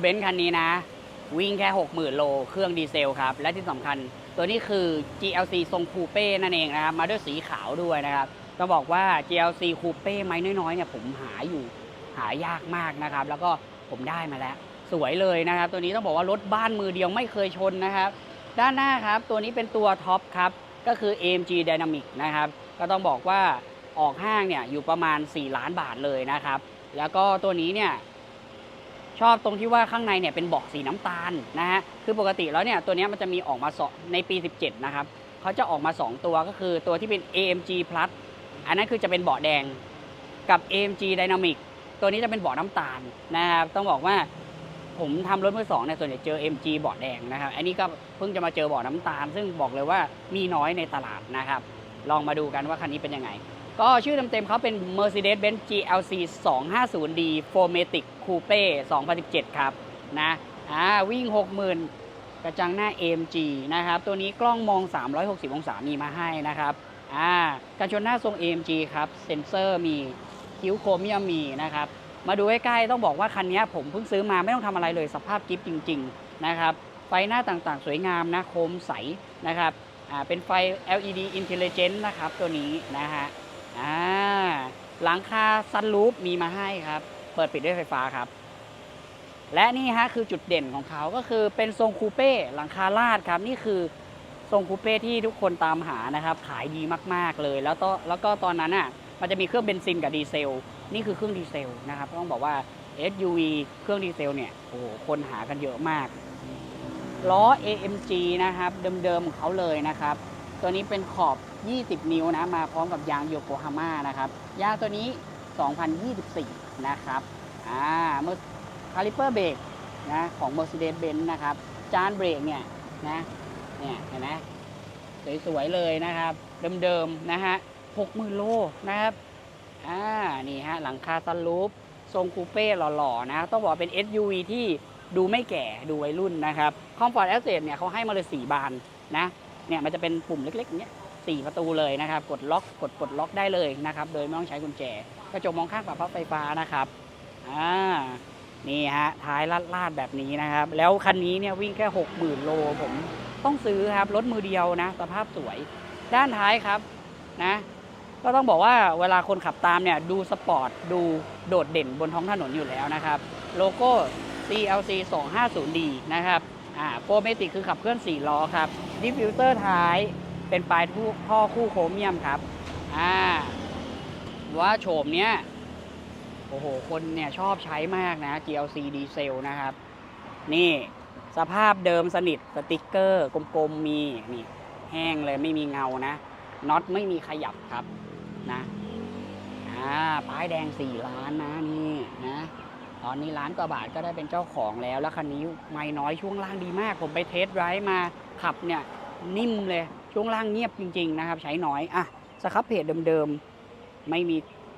เบนซ์คันนี้นะ วิ่งแค่ 60,000 โล เครื่องดีเซลครับ และที่สำคัญ ตัวนี้คือ GLC ทรงคูเป้นั่นเองนะครับ มาด้วยสีขาวด้วยนะครับต้องบอกว่า GLC คูเป้ไม้น้อยๆเนี่ยผมหาอยู่หายากมากนะครับ แล้วก็ผมได้มาแล้ว สวยเลยนะครับ ตัวนี้ต้องบอกว่ารถบ้านมือเดียวไม่เคยชนนะครับ ด้านหน้าครับ ตัวนี้เป็นตัวท็อปครับ ก็คือ AMG Dynamic นะครับ ก็ต้องบอกว่าออกห้างเนี่ยอยู่ประมาณ 4 ล้านบาทเลยนะครับ แล้วก็ตัวนี้เนี่ย ชอบตรงที่ว่าข้างในเนี่ยเป็นเบาะสีน้ำตาลนะฮะคือปกติแล้วเนี่ยตัวนี้มันจะมีออกมาสองในปี 17 นะครับเขาจะออกมา 2 ตัวก็คือตัวที่เป็น AMG Plus อันนั้นคือจะเป็นเบาะแดงกับ AMG Dynamic ตัวนี้จะเป็นเบาะน้ำตาลนะครับต้องบอกว่าผมทำรถมือสองเนี่ยส่วนใหญ่เจอ MG เบาะแดงนะครับ อันนี้ก็เพิ่งจะมาเจอเบาะน้ำตาล ซึ่งบอกเลยว่ามีน้อยในตลาดนะครับ ลองมาดูกันว่าคันนี้เป็นยังไง ก็ชื่อเต็มๆเขาเป็น Mercedes-Benz GLC 250D 4matic Coupe 2017 ครับนะอ่าวิ่ง 60,000 กระจังหน้า AMG นะครับ ตัวนี้กล้องมอง 360 องศามีมาให้นะครับอ่ากันชนหน้าทรง AMG ครับ เซ็นเซอร์มีคิ้วโครเมียมมีนะครับ มาดูใกล้ๆต้องบอกว่าคันนี้ผมเพิ่งซื้อมาไม่ต้องทำอะไรเลยสภาพกิฟต์จริง ๆ นะครับ ไฟหน้าต่างๆ สวยงามนะโคมใสนะครับอ่าเป็นไฟ LED Intelligent นะครับตัวนี้นะฮะ อ่าหลังคาซันรูฟมีมาให้ครับ เปิดปิดด้วยไฟฟ้าครับ และนี่ฮะคือจุดเด่นของเขาก็คือเป็นทรงคูเป้หลังคาลาดครับ นี่คือทรงคูเป้ที่ทุกคนตามหานะครับ ขายดีมาก ๆเลย แล้วก็แล้วก็ตอนนั้นอะ มันจะมีเครื่องเบนซินกับดีเซล นี่คือเครื่องดีเซลนะครับ ต้องบอกว่า SUV เครื่องดีเซลเนี่ยโอ้โหคนหากันเยอะมากล้อ AMG นะครับ เดิมๆของเขาเลยนะครับ ตัวนี้เป็นขอบ 20 นิ้วนะ มาพร้อมกับยางโยโกฮาม่านะครับ ยางตัวนี้ 2024 นะครับ อ่าเมื่อคาลิเปอร์เบรกนะของ Mercedes-Benz นะครับ จานเบรกเนี่ยนะ เนี่ยเห็นไหมสวยๆเลยนะครับ เดิมๆนะฮะ60,000 โลนะครับ อ่า นี่ฮะ หลังคาซันรูฟทรงคูเป้หล่อๆนะ ต้องบอกเป็น SUV ที่ดูไม่แก่ดูวัยรุ่นนะครับ Comfort Access เนี่ยเขาให้มาเลย4บานนะ เนี่ยมันจะเป็นปุ่มเล็กๆอย่างเงี้ย สี่ประตูเลยนะครับ กดล็อกกดปลดล็อกได้เลยนะครับ โดยไม่ต้องใช้กุญแจ กระจกมองข้างปรับพับไฟฟ้านะครับอ่านี่ฮะท้ายลาดๆแบบนี้นะครับ แล้วคันนี้เนี่ยวิ่งแค่60,000โลผมต้องซื้อครับรถมือเดียวนะ สภาพสวยด้านท้ายครับนะก็ต้องบอกว่าเวลาคนขับตามเนี่ยดูสปอร์ตดูโดดเด่นบนท้องถนนอยู่แล้วนะครับ โลโก้ CLC 250D นะครับอ่าโฟเมติกคือขับเคลื่อน 4 ล้อครับดิฟฟิวเตอร์ท้าย เป็นปลายทูท่อคู่โครเมียมครับ อ่า ว่าโฉมเนี้ย โอ้โห คนเนี่ยชอบใช้มากนะ GLC ดีเซลนะครับ นี่สภาพเดิมสนิทสติกเกอร์กลมๆมีนี่แห้งเลยไม่มีเงานะน็อตไม่มีขยับครับนะอ่าป้ายแดง 4 ล้านนะนี่นะตอนนี้ล้านกว่าบาทก็ได้เป็นเจ้าของแล้วแล้วคันนี้ไม่น้อยช่วงล่างดีมาก ผมไปเทสไรด์มาขับเนี่ยนิ่มเลย ช่วงล่างเงียบจริง ๆ นะครับ ใช้น้อยอะสครับเพจเดิมๆไม่มี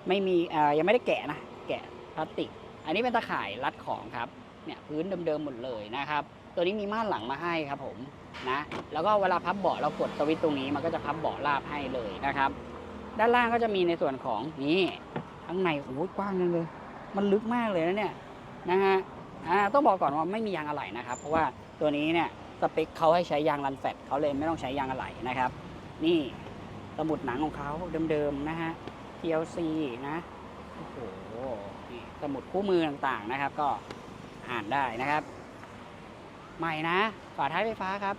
ไม่มีเอ่อยังไม่ได้แกะนะแกะพลาสติก อันนี้เป็นตะข่ายรัดของครับเนี่ยพื้นเดิมๆหมดเลยนะครับ ตัวนี้มีม่านหลังมาให้ครับผมนะแล้วก็เวลาพับเบาะเรากดสวิตช์ตรงนี้มันก็จะพับเบาะราบให้เลยนะครับ ด้านล่างก็จะมีในส่วนของนี่ข้างในโอ้กว้างจังเลย มันลึกมากเลยนะเนี่ยนะฮะอ่าต้องบอกก่อนว่าไม่มียางอะไหล่นะครับ เพราะว่าตัวนี้เนี่ย สเปคเขาให้ใช้ยางรันแฟตเขาเลยไม่ต้องใช้ยางอะไหล่นะครับ นี่สมุดหนังของเขาเดิมๆนะฮะ TLC นะโอ้โหนี่สมุดคู่มือต่างๆนะครับ ก็อ่านได้นะครับ ใหม่นะ ฝาท้ายไฟฟ้าครับ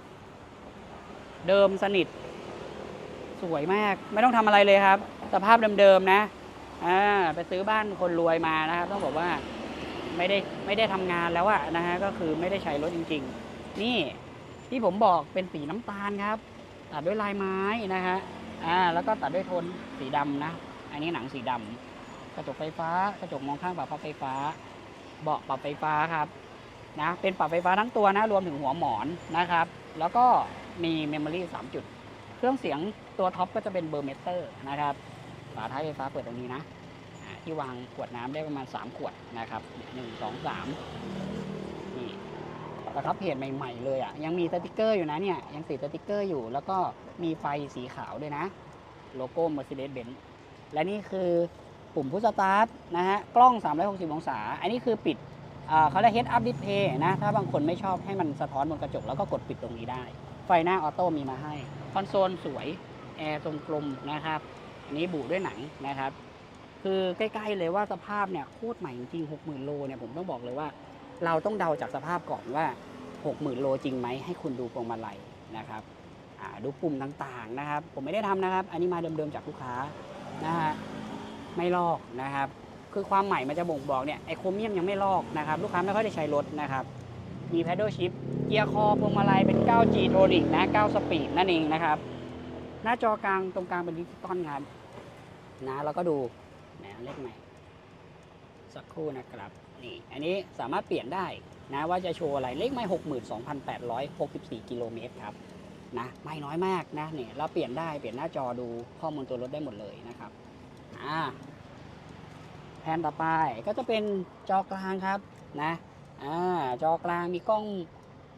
เดิมสนิท สวยมากไม่ต้องทำอะไรเลยครับ สภาพเดิมๆนะอ่าไปซื้อบ้านคนรวยมานะครับ ต้องบอกว่าไม่ได้ไม่ได้ทำงานแล้วอะนะฮะก็คือไม่ได้ใช้รถจริง ๆ นี่ ที่ผมบอกเป็นสีน้ำตาลครับ ตัดด้วยลายไม้นะฮะอ่าแล้วก็ตัดด้วยโทนสีดำนะ อันนี้หนังสีดำกระจกไฟฟ้า กระจกมองข้างปรับพับไฟฟ้า เบาะปรับไฟฟ้าครับนะเป็นปรับไฟฟ้าทั้งตัวนะรวมถึงหัวหมอนนะครับ แล้วก็มีเมมโมรี่3จุด เครื่องเสียงตัวท็อปก็จะเป็นเบอร์เมเตอร์นะครับฝาท้ายไฟฟ้าเปิดตรงนี้นะที่วางขวดน้ำได้ประมาณ 3 ขวดนะครับหนึ่งสองสาม ประทับเพจใหม่ๆเลยอะยังมีสติกเกอร์อยู่นะเนี่ยยังติดสติกเกอร์อยู่ แล้วก็มีไฟสีขาวด้วยนะ โลโก้ Mercedes-Benz และนี่คือปุ่มพุชสตาร์ทนะฮะกล้อง 360 องศา อันนี้คือปิดเขาเรียก head up display นะ ถ้าบางคนไม่ชอบให้มันสะท้อนบนกระจก แล้วก็กดปิดตรงนี้ได้ ไฟหน้าออโต้มีมาให้ คอนโซลสวย แอร์ทรงกลมนะครับ อันนี้บุด้วยหนังนะครับ คือใกล้ๆเลยว่าสภาพเนี่ยโคตรใหม่จริงๆ 60,000 โลเนี่ยผมต้องบอกเลยว่า เราต้องเดาจากสภาพก่อนว่า 60,000 โลจริงไหมให้คุณดูพวงมาลัยนะครับดูปุ่มต่างๆนะครับ ผมไม่ได้ทำนะครับ อันนี้มาเดิมๆจากลูกค้านะฮะไม่ลอกนะครับ คือความใหม่มันจะบ่งบอกเนี่ยไอโครเมียมยังไม่ลอกนะครับ ลูกค้าไม่ค่อยได้ใช้รถนะครับ มี paddle shift เกียร์คอพวงมาลัยเป็น 9G Tronic นะ 9 สปีดนั่นเองนะครับ หน้าจอกลางตรงกลางเป็นดิจิตอลครับนะแล้วก็ดูนะเลขใหม่ สักครู่นะครับนี่อันนี้สามารถเปลี่ยนได้ นะว่าจะโชว์อะไรเลขไม่62,864กิโลเมตรครับนะไม่น้อยมากนะเนี่ยเราเปลี่ยนได้เปลี่ยนหน้าจอดูข้อมูลตัวรถได้หมดเลยนะครับอ่าแผนต่อไปก็จะเป็นจอกลางครับนะอ่าจอกลางมีกล้อง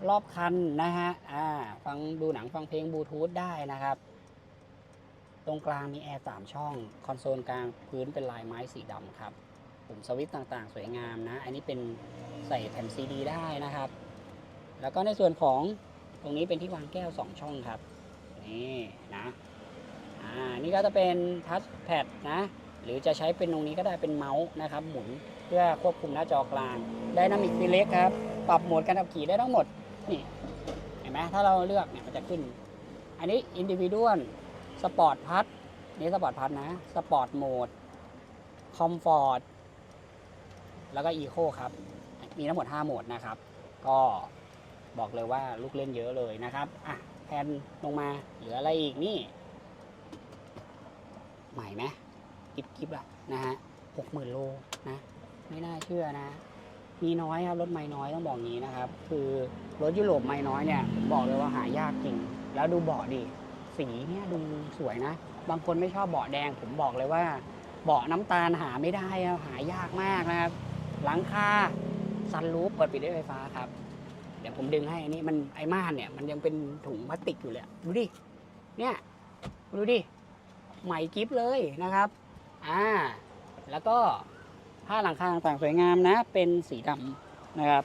รอบคันนะฮะอ่าฟังดูหนังฟังเพลงบลูทูธได้นะครับ ตรงกลางมีแอร์สามช่อง คอนโซลกลางพื้นเป็นลายไม้สีดำครับ ปุ่มสวิตต่างๆ สวยงามนะ อันนี้เป็นใส่แผ่นซีดีได้นะครับ แล้วก็ในส่วนของตรงนี้เป็นที่วางแก้ว 2 ช่องครับ นี่นะอ่านี่ก็จะเป็นทัชแพดนะ หรือจะใช้เป็นตรงนี้ก็ได้เป็นเมาส์นะครับ หมุนเพื่อควบคุมหน้าจอกลางไดนามิกซีเล็กครับ ปรับโหมดการขับขี่ได้ทั้งหมด นี่เห็นไหมถ้าเราเลือกเนี่ยมันจะขึ้น อันนี้อินดิวิดสปอร์ตพัทนี่สปอร์ตพัทนะ สปอร์ตโหมดคอมฟอร์ต แล้วก็อีโคครับ มีทั้งหมด 5 โหมดนะครับ ก็บอกเลยว่าลูกเล่นเยอะเลยนะครับ อะแพนลงมา เหลืออะไรอีกนี่ ใหม่ไหมกิบกิบอะนะฮะหกหมื่นโลนะ ไม่น่าเชื่อนะ มีน้อยครับ รถไม่น้อยต้องบอกงี้นะครับ คือรถยุโรปไม่น้อยเนี่ยผมบอกเลยว่าหายากจริง แล้วดูเบาะดิ สีเนี่ยดูสวยนะ บางคนไม่ชอบเบาะแดง ผมบอกเลยว่าเบาะน้ำตาลหาไม่ได้หายากมากนะครับ หลังคาซันรูปเปิดปิดด้วยไฟฟ้าครับ เดี๋ยวผมดึงให้อันนี้มันไอ้ม่านเนี่ยมันยังเป็นถุงพลาสติกอยู่เลยดูดิเนี่ยดูดิใหม่กิฟเลยนะครับอ่าแล้วก็ผ้าหลังคาต่างๆสวยงามนะ เป็นสีดำนะครับ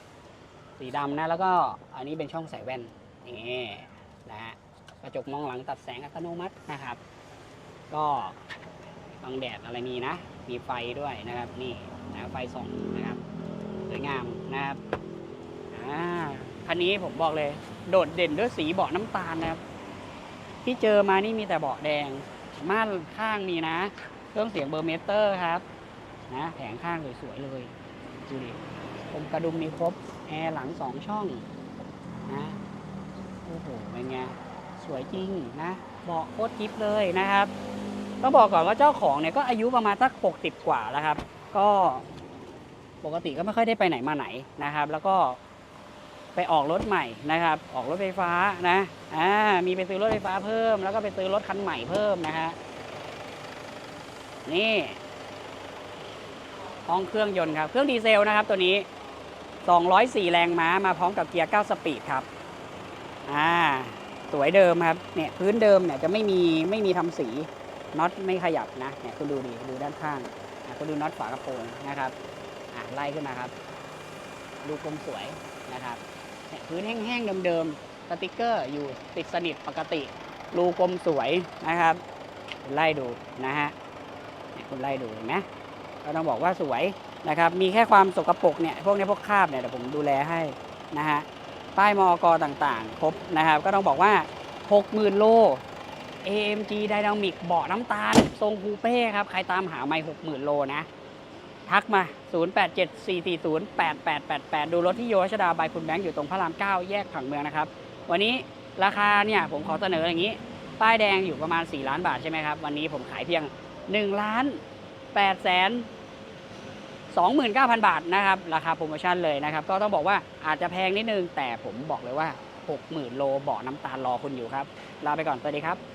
สีดำนะแล้วก็อันนี้เป็นช่องใส่แว่นนี่นะฮะกระจกมองหลังตัดแสงอัตโนมัตินะครับ ก็บังแดดอะไรมีนะ มีไฟด้วยนะครับนี่ นะไฟส่องนะครับสวยงามนะครับอ่าคันนี้ผมบอกเลย โดดเด่นด้วยสีเบาะน้ำตาลนะครับ ที่เจอมานี่มีแต่เบาะแดง ม่านข้างมีนะ เครื่องเสียงเบอร์เมเตอร์ครับ นะแผงข้างสวยๆเลยดูดิผมกระดุมมีครบ แอร์หลังสองช่องนะโอ้โหเป็นไงสวยจริงนะเบาะโคตรกิฟเลยนะครับ ต้องบอกก่อนว่าเจ้าของเนี่ยก็อายุประมาณสัก 60 กว่าแล้วครับ ก็ปกติก็ไม่ค่อยได้ไปไหนมาไหนนะครับ แล้วก็ไปออกรถใหม่นะครับ ออกรถไฟฟ้านะอ่ามีไปซื้อรถไฟฟ้าเพิ่ม แล้วก็ไปซื้อรถคันใหม่เพิ่มนะฮะนี่ห้องเครื่องยนต์ครับ เครื่องดีเซลนะครับตัวนี้ 204 แรงม้ามาพร้อมกับเกียร์ 9 สปีดครับอ่าสวยเดิมครับเนี่ยพื้นเดิมเนี่ยจะไม่มีไม่มีทำสีน็อตไม่ขยับนะเนี่ยคุณดูดิดูด้านข้าง คุณดูน็อตฝากระโปรงนะครับไล่ขึ้นมาครับ ดูกลมสวยนะครับพื้นแห้งๆเดิมๆสติกเกอร์อยู่ติดสนิทปกติ รูกลมสวยนะครับ ไล่ดูนะฮะคุณไล่ดูเห็นไหมก็ต้องบอกว่าสวยนะครับ มีแค่ความสกปรกเนี่ยพวกนี้พวกคราบเนี่ยเดี๋ยวผมดูแลให้นะฮะป้ายมอกต่างๆ ครบนะครับ ก็ต้องบอกว่า 60,000 โล AMG Dynamic เบาะน้ำตาล ทรงคูเป้ครับ ใครตามหาไม่60,000 โลนะ ทักมา 0874408888 ดูรถที่โยชดาบายคุณแบงค์อยู่ตรงพระราม 9 แยกผังเมืองนะครับ วันนี้ราคาเนี่ยผมขอเสนออย่างนี้ ป้ายแดงอยู่ประมาณ 4 ล้านบาทใช่ไหมครับ วันนี้ผมขายเพียง1ล้าน8แสน29,000 บาทนะครับ ราคาโปรโมชั่นเลยนะครับ ก็ต้องบอกว่าอาจจะแพงนิดนึง แต่ผมบอกเลยว่า 60,000 โลเบาะน้ำตาลรอคุณอยู่ครับ ลาไปก่อน สวัสดีครับ